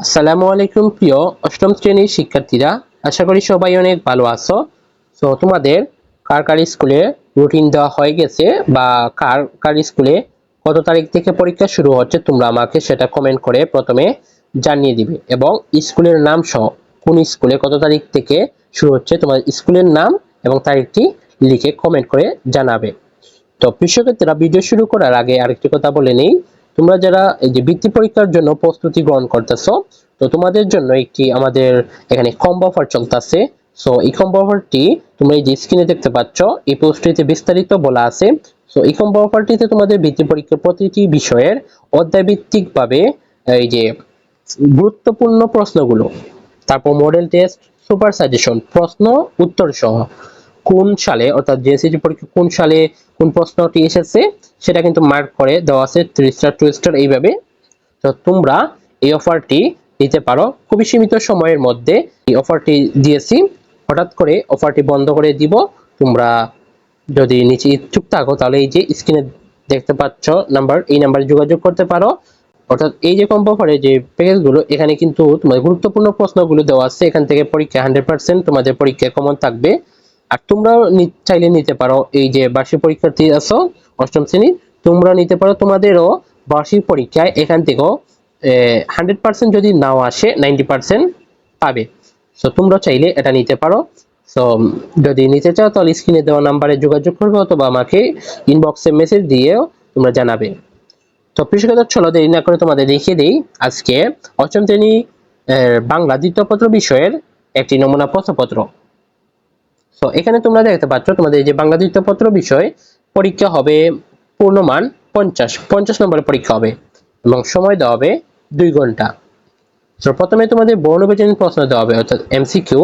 আসসালামু আলাইকুম প্রিয় অষ্টম শ্রেণির শিক্ষার্থীরা, আশা করি সবাই অনেক ভালো আছো। তো তোমাদের কার কার স্কুলে রুটিন দেওয়া হয়ে গেছে বা কার কার স্কুলে কত তারিখ থেকে পরীক্ষা শুরু হচ্ছে তোমরা আমাকে সেটা কমেন্ট করে প্রথমে জানিয়ে দিবে। এবং স্কুলের নাম সহ কোন স্কুলে কত তারিখ থেকে শুরু হচ্ছে তোমার স্কুলের নাম এবং তারিখটি লিখে কমেন্ট করে জানাবে। তো শিক্ষার্থীরা ভিডিও শুরু করার আগে আরেকটি কথা বলে নেই তোমরা যারা এই যে বৃত্তি পরীক্ষার জন্য প্রস্তুতি গ্রহণ করতেছো, তো তোমাদের জন্য একটি আমাদের এখানে কম্বো অফার চলতেছে। সো এই কম্বো অফারটি তোমরা এই যে স্ক্রিনে দেখতে পাচ্ছ, এই পোস্টটিতে বিস্তারিত বলা আছে। সো এই কম্বো অফারটিতে তোমাদের বৃত্তি পরীক্ষার প্রতিটি বিষয়ের অধ্যায় ভিত্তিক ভাবে এই যে গুরুত্বপূর্ণ প্রশ্নগুলো, তারপর মডেল টেস্ট সুপার সাজেশন প্রশ্ন উত্তর সহ কোন সালে, অর্থাৎ জেএসসি পরীক্ষা কোন সালে কোন প্রশ্নটি এসেছে, সেটা কিন্তু মার্ক করে দেওয়া আছে থ্রি স্টার টু স্টার এইভাবে। তো তোমরা এই অফারটি নিতে পারো। খুবই সীমিত সময়ের মধ্যে এই অফারটি দিয়েছি। হঠাৎ করে অফারটি বন্ধ করে দিব। তোমরা যদি নিচে ইচ্ছুক থাকো, তাহলে এই যে স্ক্রিনে দেখতে পাচ্ছ নাম্বার এই নাম্বারে যোগাযোগ করতে পারো। অর্থাৎ এই যে কম্পো অফারে যে প্যাকেজগুলো এখানে কিন্তু তোমাদের গুরুত্বপূর্ণ প্রশ্নগুলো দেওয়া আছে। এখান থেকে পরীক্ষা হান্ড্রেড পার্সেন্ট তোমাদের পরীক্ষা কমন থাকবে। আর তোমরাও নি- চাইলে নিতে পারো। এই যে বার্ষিক পরীক্ষার্থী আছো, অষ্টম শ্রেণি তোমরা নিতে পারো তোমাদেরও বার্ষিক পরীক্ষায় এখান থেকেও হান্ড্রেড পার্সেন্ট যদি নাও আসে নাইনটি পার্সেন্ট পাবে। সো তোমরা চাইলে এটা নিতে পারো। সো যদি নিতে চাও, তাহলে স্ক্রিনে দেওয়া নাম্বারে যোগাযোগ করবে অথবা আমাকে ইনবক্সে মেসেজ দিয়েও তোমরা জানাবে। তো কৃষকতা চলো দেরি না করে তোমাদের দেখিয়ে দিই আজকে অষ্টম শ্রেণি বাংলা দ্বিতীয় পত্র বিষয়ের একটি নমুনা প্রশ্নপত্র। তো এখানে তোমরা দেখতে পাচ্ছ তোমাদের যে বাংলা দ্বিতীয় পত্র বিষয়, পরীক্ষা হবে পূর্ণমান পঞ্চাশ। পঞ্চাশ নম্বরের পরীক্ষা হবে এবং সময় দেওয়া হবে দুই ঘণ্টা। তো প্রথমে তোমাদের বর্ণবিজনীন প্রশ্ন দেওয়া হবে, অর্থাৎ এমসিকিউ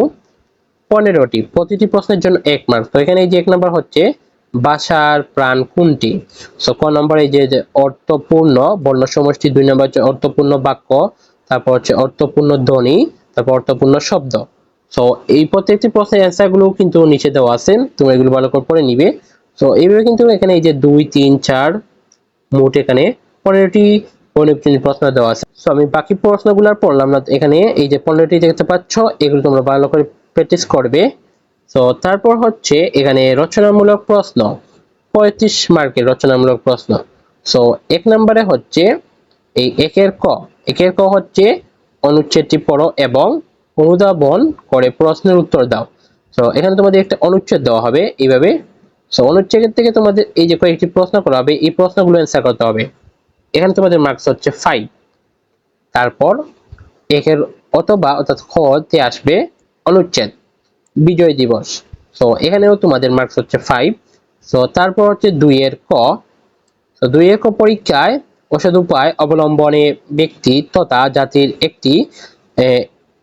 পনেরোটি। প্রতিটি প্রশ্নের জন্য এক মার্ক তো এখানে এই যে এক নম্বর হচ্ছে বাসার প্রাণ কোনটি? সো ক নম্বর যে অর্থপূর্ণ বর্ণ সমষ্টি, দুই নম্বর হচ্ছে অর্থপূর্ণ বাক্য, তারপর হচ্ছে অর্থপূর্ণ ধ্বনি, তারপর অর্থপূর্ণ শব্দ। সো এই প্রত্যেকটি প্রশ্নের অ্যান্সারগুলো কিন্তু নিচে দেওয়া আছে। তুমি এগুলো ভালো করে পড়ে নিবে। সো এইভাবে কিন্তু এখানে এই যে দুই, তিন, চার, মোট এখানে পনেরোটি পনেরোটি প্রশ্ন দেওয়া আছে। সো আমি বাকি প্রশ্নগুলো আর পড়লাম না। এখানে এই যে পনেরোটি দেখতে পাচ্ছ, এগুলো তোমরা ভালো করে প্র্যাকটিস করবে। তো তারপর হচ্ছে এখানে রচনামূলক প্রশ্ন। পঁয়ত্রিশ মার্কের রচনামূলক প্রশ্ন। সো এক নম্বরে হচ্ছে এই একের ক। একের ক হচ্ছে অনুচ্ছেদটি পড়ো এবং অনুধাবন করে প্রশ্নের উত্তর দাও। তো এখানে তোমাদের একটা অনুচ্ছেদ দেওয়া হবে এইভাবে। সো অনুচ্ছেদের থেকে তোমাদের এই যে কয়েকটি প্রশ্ন করা হবে, এই প্রশ্নগুলো অ্যান্সার করতে হবে। এখানে তোমাদের মার্কস হচ্ছে ফাইভ তারপর একের অথবা অর্থাৎ খ তে আসবে অনুচ্ছেদ, বিজয় দিবস। সো এখানেও তোমাদের মার্কস হচ্ছে ফাইভ সো তারপর হচ্ছে দুইয়ের ক। তো দুইয়ের ক পরীক্ষায় ওষুধ উপায় অবলম্বনে ব্যক্তি তথা জাতির একটি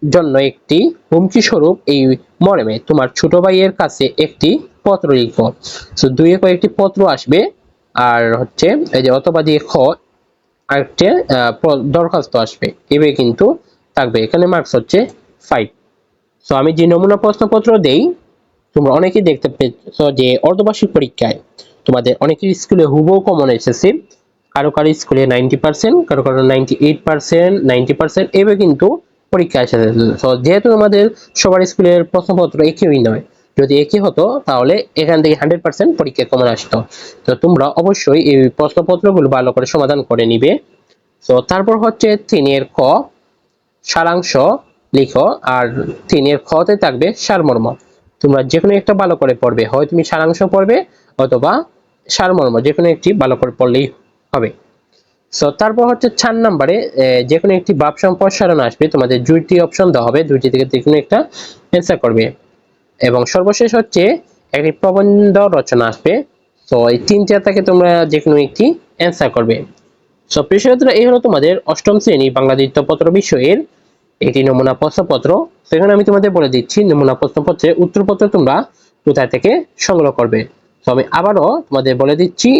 জন্য একটি হুমকি স্বরূপ এই মর্মে তোমার ছোট ভাইয়ের কাছে একটি পত্র লিখো তো দুইয়ে কয়েকটি পত্র আসবে, আর হচ্ছে এই যে অথবা দিয়ে খ, আরেকটি দরখাস্ত আসবে। এভাবে কিন্তু থাকবে। এখানে মার্কস হচ্ছে ফাইভ সো আমি যে নমুনা প্রশ্নপত্র দেই, তোমরা অনেকেই দেখতে পেয়েছ যে অর্ধবার্ষিক পরীক্ষায় তোমাদের অনেকের স্কুলে হুবহু কমন এসেছে। কারও কারও স্কুলে নাইনটি পার্সেন্ট কারও কারও ninety eight percent ninety percent এভাবে কিন্তু পরীক্ষা এসেছে যেহেতু আমাদের সবার স্কুলের প্রশ্নপত্র একই নয়, যদি একই হতো, তাহলে এখান থেকে হান্ড্রেড পার্সেন্ট পরীক্ষা কমন আসতো। তো তোমরা অবশ্যই এই প্রশ্নপত্রগুলো ভালো করে সমাধান করে নিবে। তো তারপর হচ্ছে তিনের ক সারাংশ লিখো, আর তিনের খতে থাকবে সারমর্ম। তোমরা যে কোনো একটা ভালো করে পড়বে, হয় তুমি সারাংশ পড়বে, অথবা সারমর্ম যে কোনো একটি ভালো করে পড়লেই হবে। সো তারপর হচ্ছে চার নম্বরে যে কোনো একটি ভাব সম্প্রসারণ আসবে তোমাদের দুইটি অপশন দেওয়া হবে দুইটি থেকে যে কোনো একটা অ্যান্সার করবে। এবং সর্বশেষ হচ্ছে একটি প্রবন্ধ রচনা আসবে। তো এই তিনটা তোমরা যে কোনো একটি অ্যান্সার করবে। সো প্রিয় শিক্ষার্থীরা, এই হলো তোমাদের অষ্টম শ্রেণি বাংলা দ্বিতীয় বিষয়ের একটি নমুনা প্রশ্নপত্র। সেখানে আমি তোমাদের বলে দিচ্ছি নমুনা প্রশ্নপত্রের উত্তরপত্র তোমরা কোথায় থেকে সংগ্রহ করবে। তো আমি আবারও তোমাদের বলে দিচ্ছি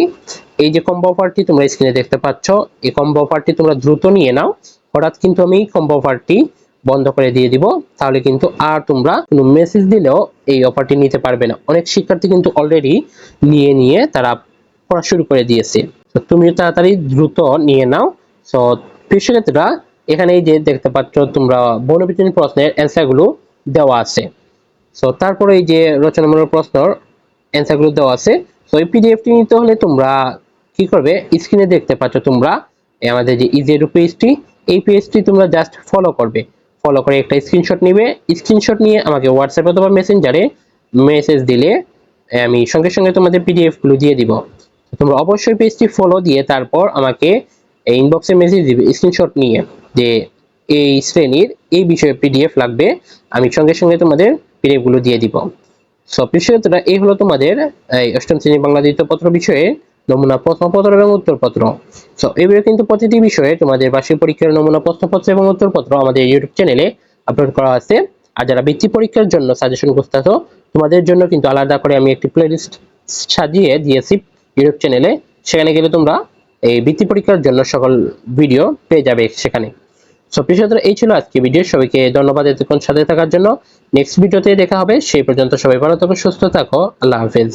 এই যে কম্বো অফারটি তোমরা স্ক্রিনে দেখতে পাচ্ছ, এই কম্বো অফারটি তোমরা দ্রুত নিয়ে নাও। হঠাৎ কিন্তু আমি কম্বো অফারটি বন্ধ করে দিয়ে দিব, তাহলে কিন্তু আর তোমরা কোনো মেসেজ দিলেও এই অফারটি নিতে পারবে না। অনেক শিক্ষার্থী কিন্তু অলরেডি নিয়ে নিয়ে তারা পড়া শুরু করে দিয়েছে। তো তুমি তাড়াতাড়ি দ্রুত নিয়ে নাও সো শিক্ষার্থীরা এখানে যে দেখতে পাচ্ছ, তোমরা বনবিজ্ঞানী প্রশ্নের অ্যান্সারগুলো দেওয়া আছে। সো তারপরে এই যে রচনামূলক প্রশ্নর অ্যান্সারগুলো দেওয়া আছে। সো এই পিডিএফটি নিতে হলে তোমরা কি করবে? স্ক্রিনে দেখতে পাচ্ছ তোমরা এই আমাদের যে ইজেরু পেজটি এই পেজটি তোমরা জাস্ট ফলো করবে। ফলো করে একটা স্ক্রিনশট নিবে। স্ক্রিনশট নিয়ে আমাকে হোয়াটসঅ্যাপ অথবা মেসেঞ্জারে মেসেজ দিলে আমি সঙ্গে সঙ্গে তোমাদের পিডিএফগুলো দিয়ে দিব। তোমরা অবশ্যই পেজটি ফলো দিয়ে তারপর আমাকে ইনবক্সে মেসেজ দিবে স্ক্রিনশট নিয়ে যে এই শ্রেণির এই বিষয়ে পিডিএফ লাগবে আমি সঙ্গে সঙ্গে তোমাদের পিডিএফগুলো দিয়ে দিব। সো প্রিয় শিক্ষার্থীরা, এই হলো তোমাদের এই অষ্টম শ্রেণি বাংলা দ্বিতীয় পত্র বিষয়ে নমুনা প্রশ্নপত্র এবং উত্তরপত্র। সো এইভাবে কিন্তু প্রতিটি বিষয়ে তোমাদের বার্ষিক পরীক্ষার নমুনা প্রশ্নপত্র এবং উত্তরপত্র আমাদের ইউটিউব চ্যানেলে আপলোড করা আছে। আর যারা বৃত্তি পরীক্ষার জন্য সাজেশন খুঁজতেছো তোমাদের জন্য কিন্তু আলাদা করে আমি একটি প্লেলিস্ট সাজিয়ে দিয়েছি ইউটিউব চ্যানেলে সেখানে গেলে তোমরা এই বৃত্তি পরীক্ষার জন্য সকল ভিডিও পেয়ে যাবে সেখানে। সো প্রিয় এই ছিল আজকে ভিডিও সবাইকে ধন্যবাদ এতক্ষণ সাথে থাকার জন্য। নেক্সট ভিডিওতে দেখা হবে। সেই পর্যন্ত সবাই ভালো থাকো, সুস্থ থাকো। আল্লাহ হাফেজ।